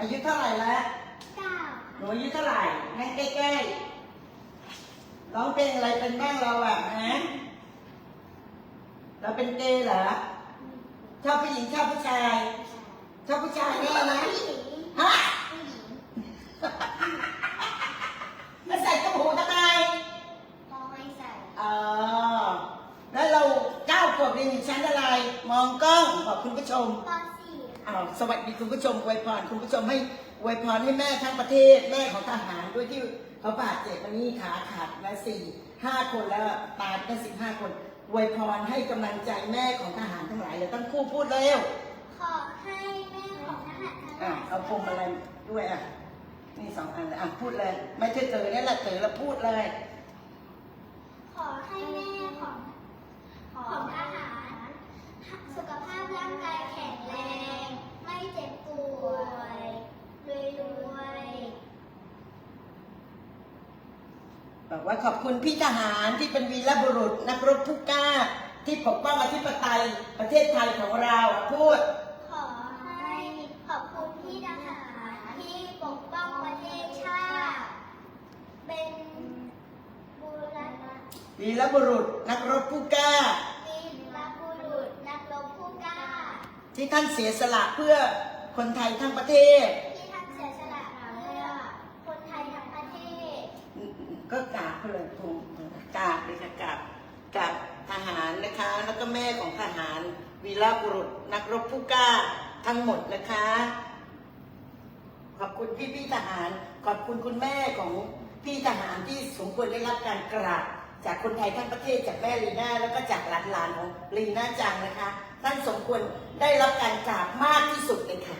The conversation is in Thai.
อายุเท่าไหร่แล้วเก้าหนูอายุเท่าไหร่นั่งใกล้ๆร้องเพลงอะไรเป็นบ้างเราอะฮะเราเป็นเกย์เหรอชอบผู้หญิงชอบผู้ชายชอบผู้ชายแน่นะผู้หญิงฮะผู้หญิงมาใส่ตุ้มหูทำไมมองไม่ใส่เออแล้วเราเก้าขวบเรียนอยู่ชั้นอะไร มองกล้องบอกคุณผู้ชมปสี่ อ้าวสวัสดีคุณผู้ชมอวยพรคุณผู้ชมให้อวยพรให้แม่ทั้งประเทศแม่ของทหารด้วยที่เขาบาดเจ็บมานี่ขาขาดและสี่ห้าคนแล้วตายกันสิบห้าคนอวยพรให้กำลังใจแม่ของทหารทั้งหลายเลยตั้งคู่พูดเร็วขอให้แม่ของทหารทั้งหอะลายเอาพวงมาลัยด้วยอะนี่สองอันเลยอะพูดเลย ไม่ใช่เจอเนี่ยแหละเจอแล้วพูดเลย ขอให้แม่ของของทหาร สุขภาพร่างกายแข็งแรง ไม่เจ็บป่วยรวยรวยๆ บอกว่าขอบคุณพี่ทหารที่เป็นวีรบุรุษ นักรบผู้กล้า ที่ปกป้องอธิปไตยประเทศไทยของเราอะพูด ขอให้ขอบคุณพี่ทหารที่ปกป้องประเทศชาติ เป็นบูรณะวีรบุรุษนักรบผู้กล้า วีรบุรุษนักรบผู้กล้า ที่ท่านเสียสละเพื่อคนไทยทั้งประเทศ ที่ท่านเสียสละเพื่อคนไทยทั้งประเทศ ก็กราบเขาเลยพงกราบเลยค่ะกราบกราบทหารนะคะ แล้วก็แม่ของทหารวีรบุรุษ นักรบผู้กล้าทั้งหมดนะคะ ขอบคุณพี่พี่ทหาร ขอบคุณคุณแม่ของพี่ทหารที่สมควรได้รับการกราบจากคนไทยทั้งประเทศจากแม่ลีน่าแล้วก็จากหลานๆของลีน่าจังนะคะท่านสมควรได้รับการกราบมากที่สุดเลยค่ะ